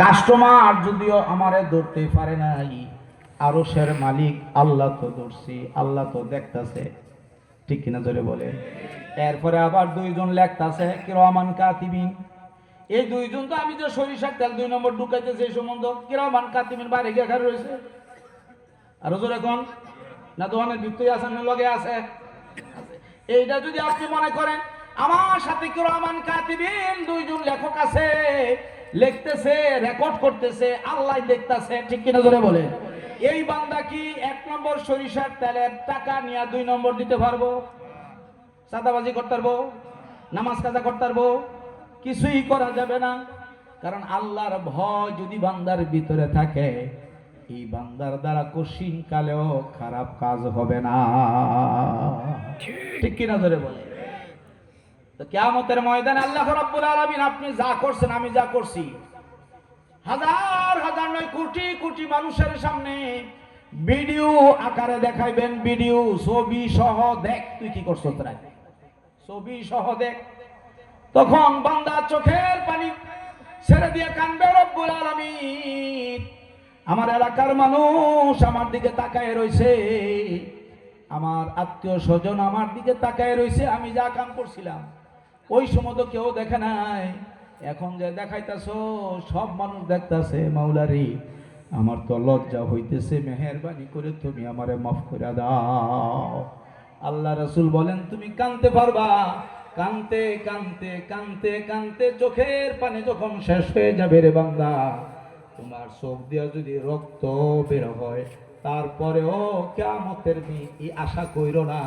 Customer যদিও আমারে ধরতে পারে নাই আরও সের মালিক আল্লাহ তো ধরছি, আল্লাহ তো দেখতাছে। ঠিক কিনা ধরে বলে এরপরে আবার দুইজন লেখতাছে, কিরমান কাতিবিন। এই দুইজন তো আমি যে সরিষার তেল দুই নম্বর ঢুকাইতেছে এই সম্বন্ধ, কিরমান কাতিবিন বাইরে গিয়ে খার রয়েছে। আরও জোরে কোন। না দোকানের ভিত্তই আছে না লগে আছে। এইটা যদি আপনি মনে করেন, আমার সাথে কিরমান কাতিবিন দুইজন লেখক আছে। লিখতেছে রেকর্ড করতেছে, আল্লাহ দেখতেছে, ঠিক কিনা ধরে বলে। এই বান্দা কি এক নম্বর সরিষার তেলের টাকা নিয়ে দুই নম্বর দিতে পারব? সাদাবাজি করতে পারব? নামাজ কাজা করতে পারব? কিছুই করা যাবে না। কারণ আল্লাহর ভয় যদি বান্দার ভিতরে থাকে, এই বান্দার দ্বারা কঠিন কালেও খারাপ কাজ হবে না। ঠিক কিনা ধরে বলে। তো কেয়ামতের ময়দানে আল্লাহ রাব্বুল আলামিন আপনি যা করছেন, আমি যা করছি। হাজার হাজার নয়, কোটি কোটি মানুষের সামনে ভিডিও আকারে দেখাইবেন, ভিডিও, ছবি সহ দেখ, তুই কি করছ তাই ছবি সহ দেখ। তখন বান্দা চোখের পানি ছেড়ে দিয়ে কানবে, রব্বুল আলামিন, আমার এলাকার মানুষ আমার দিকে তাকায় রইছে। আমার আত্মীয় স্বজন আমার দিকে তাকায় রইছে, আমি যা কাম করছিলাম। ওই সময় তো কেউ দেখে নাই। এখন যে দেখাইতাছ, সব মানুষ দেখতাছে, মাওলারি, আমার তো লজ্জা হইতেছে, মেহরবানি করে তুমি আমারে মাফ করে দাও। আল্লাহ রসুল বলেন, তুমি কানতে পারবা। কানতে কানতে কানতে কানতে চোখের পানি যখন শেষ হয়ে যাবে রে বান্দা, তোমার চোখ দিয়া যদি রক্ত বের হয়, তারপরেও কেমতের ই আশা কইরো না।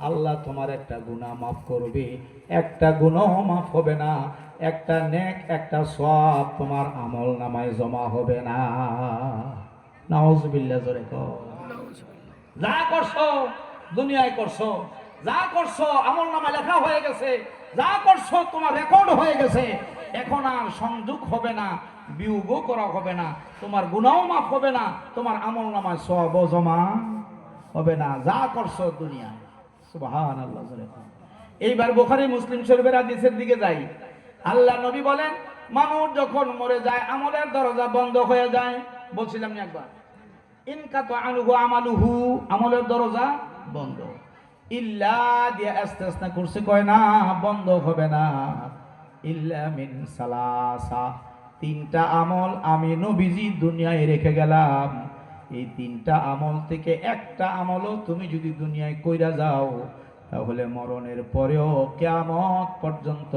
আল্লাহ তোমার একটা গুনাহ মাফ করবে। একটা গুনাহ মাফ হবে না, একটা নেক, একটা সব তোমার আমল নামায় জমা হবে না। নাউজুবিল্লাহ, জোরে যা করছ, দুনিয়ায় করছ, যা করছ, আমল নামা লেখা হয়ে গেছে, যা করছ, তোমার রেকর্ড হয়ে গেছে। এখন আর সংযোগ হবে না, বিয়োগও করা হবে না, তোমার গুণাও মাফ হবে না, তোমার আমল নামায় সব জমা হবে না। যা করছ, দুনিয়ায়। এইবার বোখারি মুসলিম শরীফের হাদিসের দিকে যাই। আল্লাহ নবী বলেন, মানুষ যখন মরে যায়, আমলের দরজা বন্ধ হয়ে যায়। বলছিলাম একবার ইনকাত আনুহু আমালুহু আমলের দরজা বন্ধ। ইল্লা দিয়ে আস্তে করছে কয়, না, বন্ধ হবে না। ইল্লা মিন সালাসা তিনটা আমল আমি নবীজি দুনিয়ায় রেখে গেলাম। এই তিনটা আমল থেকে একটা আমলও তুমি যদি দুনিয়ায় কইরা যাও, তাহলে মরণের পরেও কেয়ামত পর্যন্ত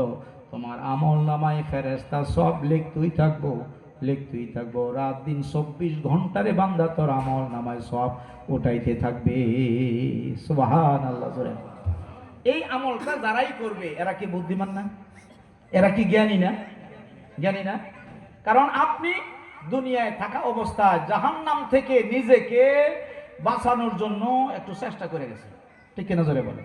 তোমার আমল নামায় ফেরেস্তা সব লিখতুই থাকব লিখতুই থাকব। রাত দিন চব্বিশ ঘন্টারে বান্দা তোর আমল নামায় সব ওটাইতে থাকবে। সুবাহান আল্লাহ এই আমলটা যারাই করবে, এরা কি বুদ্ধিমান না? এরা কি জ্ঞানী না? জ্ঞানী না? কারণ আপনি দুনিয়ায় থাকা অবস্থায় জাহান্নাম থেকে নিজেকে বাঁচানোর জন্য একটু চেষ্টা করে গেছেন ঠিক কিনা বলে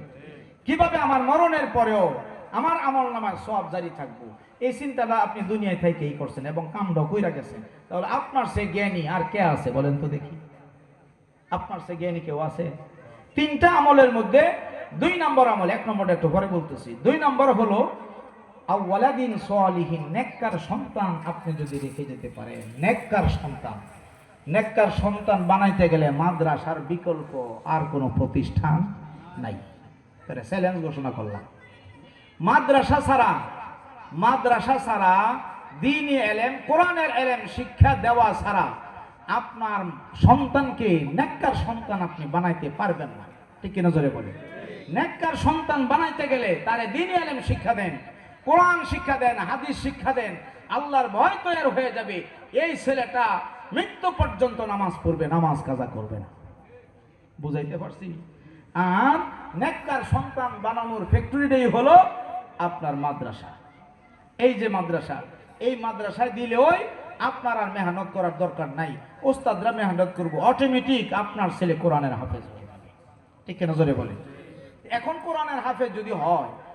কীভাবে আমার মরণের পরেও আমার আমল নামায় সব জারি থাকব? এই চিন্তাটা আপনি দুনিয়ায় থেকেই করছেন এবং কামটা কইরা গেছেন। তাহলে আপনার সে জ্ঞানী আর কে আছে বলেন তো দেখি। আপনার সে জ্ঞানী কেউ আছে? তিনটা আমলের মধ্যে দুই নম্বর আমল, এক নম্বরটা একটু পরে বলতেছি। দুই নম্বর হলো আওয়ালাদিন সোয়ালিহীন নেককার সন্তান আপনি যদি রেখে যেতে পারেন। নেককার সন্তান। নেককার সন্তান বানাইতে গেলে মাদ্রাসার বিকল্প আর কোনো প্রতিষ্ঠান নাই। চ্যালেঞ্জ ঘোষণা করলাম। মাদ্রাসা ছাড়া মাদ্রাসা ছাড়া দিনই এলেম, কোরআনের এলেম শিক্ষা দেওয়া ছাড়া আপনার সন্তানকে নেককার সন্তান আপনি বানাইতে পারবেন না। ঠিক নজরে জোরে বলে নেককার সন্তান বানাইতে গেলে তারে দিনই এলেম শিক্ষা দেন। কোরআন শিক্ষা দেন, হাদিস শিক্ষা দেন, আল্লাহর ভয় তৈরি হয়ে যাবে। এই ছেলেটা মৃত্যু পর্যন্ত নামাজ পড়বে, নামাজ কাজা করবে না। বুঝাইতে পারছি? আর নেককার সন্তান বানানোর ফ্যাক্টরিটাই হলো আপনার মাদ্রাসা। এই যে মাদ্রাসা, এই মাদ্রাসায় দিলে ওই আপনার আর মেহনত করার দরকার নাই। ওস্তাদরা মেহনত করব। অটোমেটিক আপনার ছেলে কোরআনের হাফেজ হয়ে যাবে। ঠিক কেন জোরে বলে এখন কোরআনের হাফেজ যদি হয়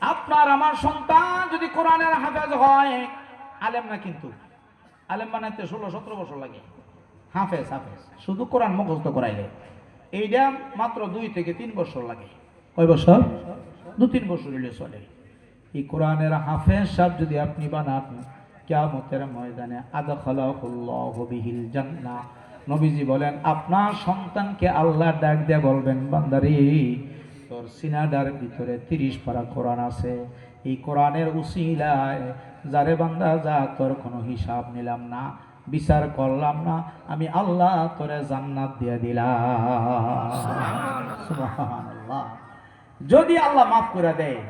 আপনার, আমার সন্তান যদি কোরআনের হাফেজ হয়, আলেম না কিন্তু। আলেম বানাইতে ষোলো, সতেরো বছর লাগে। হাফেজ হাফেজ। শুধু কোরআন মুখস্থ করাইলে। এইটা মাত্র দুই থেকে তিন বছর লাগে। কয় বছর? দু, তিন বছর হইলে চলে। এই কোরআনের হাফেজ সাহেব যদি আপনি বানান, কিয়ামতের ময়দানে আদখালাহুল্লাহ বিহিল জান্নাহ। নবীজি বলেন, আপনার সন্তানকে আল্লাহ ডাক দিয়ে বলবেন, বান্দারি তোর সিনাডার ভিতরে তিরিশ পারা কোরআন আছে। এই কোরআনের উসিলায় যারে বান্দা যা তোর কোনো হিসাব নিলাম না বিচার করলাম না আমি আল্লাহ তোরে জান্নাত দিয়ে দিলাম। যদি আল্লাহ মাফ করে দেয়।